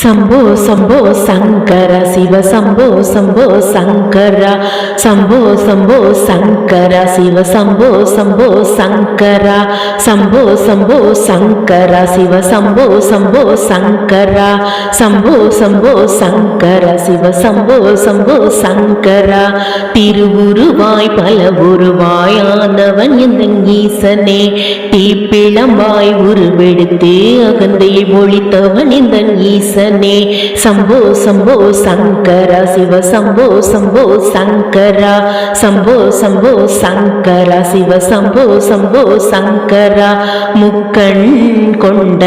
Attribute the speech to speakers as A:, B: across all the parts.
A: சம்போ சம்போ சங்கர சிவ சம்போ சம்போ சங்கர. சம்போ சம்போ சங்கர சிவ சம்போ சம்போ சங்கர. சம்போ சம்போ சங்கர சிவ சம்போ சம்போ சங்கர. சம்போ சம்போ சங்கர சிவ சம்போ சம்போ சங்கர. திருவுருவாய் பல உருவாய் ஆனவன் இந்த ஈசனே. தீப்பிளம்பாய் உருவெடுத்து அகந்தையை ஒழித்தவன் இந்த ஈசன். சம்போ சம்போ சங்கர சிவ சம்போ சம்போ சங்கர. சம்போ சம்போ சங்கர சிவ சம்போ சம்போ சங்கர. முக்கண் கொண்ட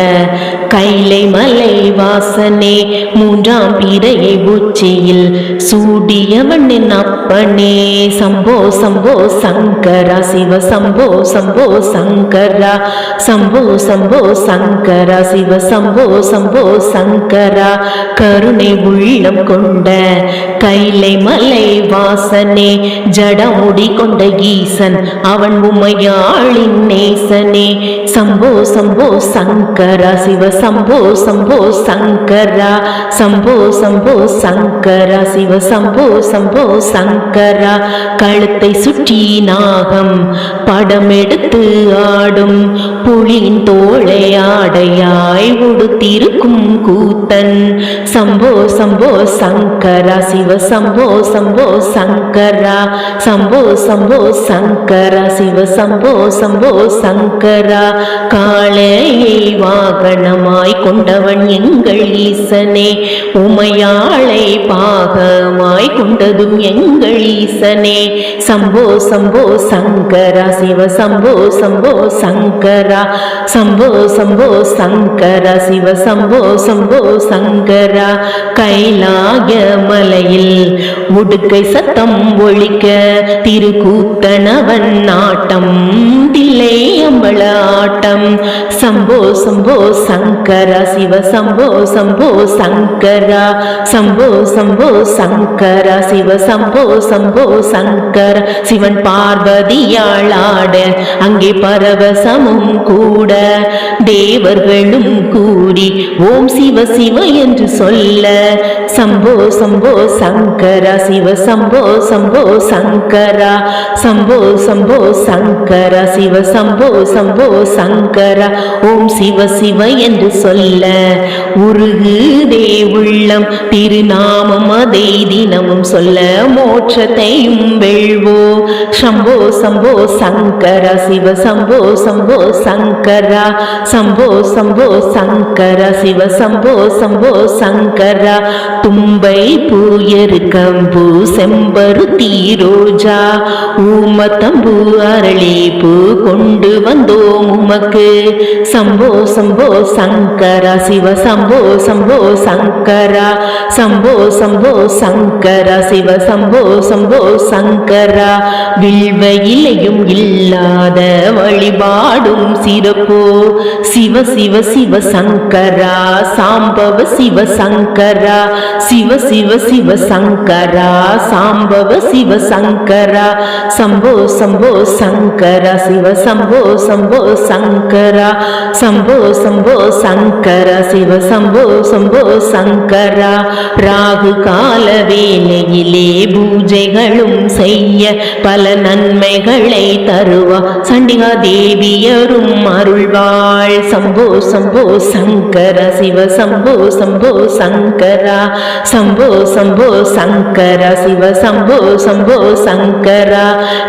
A: கைலை மலை வாசனே. மூன்றாம் பிறையை உச்சியில் சூடியவன் அப்பனே. சம்போ சம்போ சங்கரா சிவ சம்போ சம்போ சங்கரா. சம்போ சம்போ சங்கரா சிவ சம்போ சம்போ சங்கரா. கருணை உள்ளம் கொண்ட கைலை மலை வாசனே ஜடமுடி கொண்ட ஈசன் அவன் உமையாளின் நேசனே. சம்போ சம்போ சங்கரா சிவ சம்போ சம்போ சங்கரா சம்போ சம்போ சங்கரா சிவ சம்போ சம்போ சங்கரா கழுத்தை சுற்றி நாகம் படம் எடுத்து ஆடும் புலியின் தோளை ஆடையாய் உடுத்திருக்கும் கூத்தன். சம்போ சம்போ சங்கரா சிவ சம்போ சம்போ சங்கரா சம்போ சம்போ சங்கரா சிவ சம்போ சம்போ சங்கரா காளையை வாகனமாய் கொண்டவன் எங்கள் ஈசனே உமையாளை பாகமாய் கொண்டதும் எங்கள் ஈசனே. சம்போ சம்போ சங்கரா சிவ சம்போ சம்போ சங்கரா. சம்போ சம்போ சங்கரா சிவ சம்போ சம்போ சங்கரா. கைலாய மலையில் முடுக்கை சத்தம் ஒழிக்க திருக்கூத்தனவன் நாட்டம் தில்லை அம்பள ஆட்டம் சம்போ சங்கரா சிவ சம்போ சம்போ சங்கரா சம்போ சம்போ சங்கரா சிவ சம்போ சம்போ சங்கர சிவன் பார்வதியாளாட அங்கே பரவசமும் கூட தேவர்களும் கூடி ஓம் சிவ சிவ என்று சொல்ல சம்போ சம்போ சங்கரா சிவ சம்போ சம்போ சங்கரா சம்போ சம்போ சங்கரா சிவ சம்போ சம்போ சங்கரா ஓம் சிவ சிவ சிவ என்று சொல்ல உருகுதே உள்ளம் திருநாமம் அதை தினமும் சொல்ல மோட்சத்தையும் வெழ்வோ சம்போ சம்போ சங்கர சிவ சம்போ சம்போ சங்கரா. சம்போ சம்போ சங்கர சிவ சம்போ சம்போ சங்கரா. தும்பை பூயருக்கம்பூ செம்பருத்தி ரோஜா ஊமத்தம்பூ அரளி பூ கொண்டு வந்தோம் உமக்கு. சம்போ சம்போ சங்கரா சிவ சம்போ சம்போ சங்கரா சம்போ சம்போ சங்கரா சிவ சம்போ சம்போ சங்கரா. வில்வ இலையும் இல்லாத வழிபாடும் சிறப்போ. சிவ சிவ சிவ சங்கரா சாம்பவ சிவ சங்கரா. சிவ சிவ சிவ சங்கரா சாம்பவ சிவ சங்கரா. சம்போ சம்போ சங்கரா சிவ சம்போ சம்போ சங்கரா. சம்போ சம்போ சம்போ சங்கர சிவ சம்போ சம்போ சங்கரா. ராகு கால வேலையிலே பூஜைகளும் செய்ய பல நன்மைகளை தருவா சண்டிகா தேவியரும் அருள்வாள். சம்போ சம்போ சங்கர சிவ சம்போ சம்போ சங்கரா. சம்போ சம்போ சங்கர சிவ சம்போ சம்போ சங்கரா.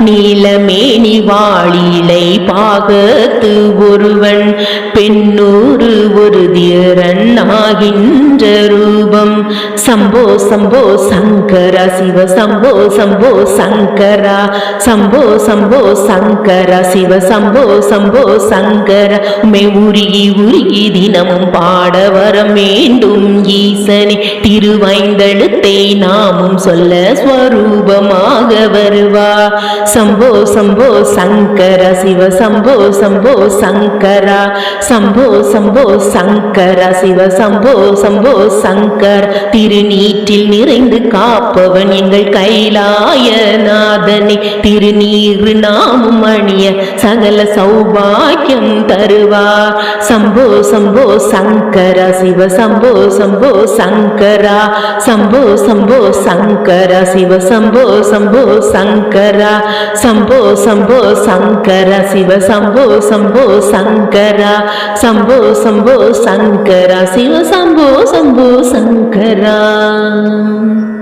A: நீலமேனி வாழிலை பாகத்து ஒருவன். பெண் பெண்ணூறு ஒரு தியரன் ஆகின்ற ரூபம். சம்போ சம்போ சங்கரா சிவ சம்போ சம்போ சங்கரா சம்போ சம்போ சங்கரா சிவ சம்போ சம்போ சங்கர. உமை உருகி உருகி தினமும் பாட வர வேண்டும் ஈசனே. திருவைந்தழுத்தை நாமும் சொல்ல ஸ்வரூபமாக வருவா. சம்போ சம்போ சங்கர சிவ சம்போ சம்போ சங்கரா. சம்போ சம்போ சங்கர சிவ சம்போ சம்போ சங்கர். திரு திரு நீற்றில் நிறைந்து காப்பவன் எங்கள் கைலாயநாதனே. திருநீர் நாமும் அணிய சகல சௌபாக்கியம் தருவா. சம்போ சம்போ சங்கரா சிவ சம்போ சம்போ சங்கரா. சம்போ சம்போ சங்கரா சிவ சம்போ சம்போ சங்கரா. சம்போ சம்போ சங்கரா சிவ சம்போ சம்போ சங்கரா. சம்போ சம்போ சங்கரா சிவ சம்போ சம்போ சங்கரா. one.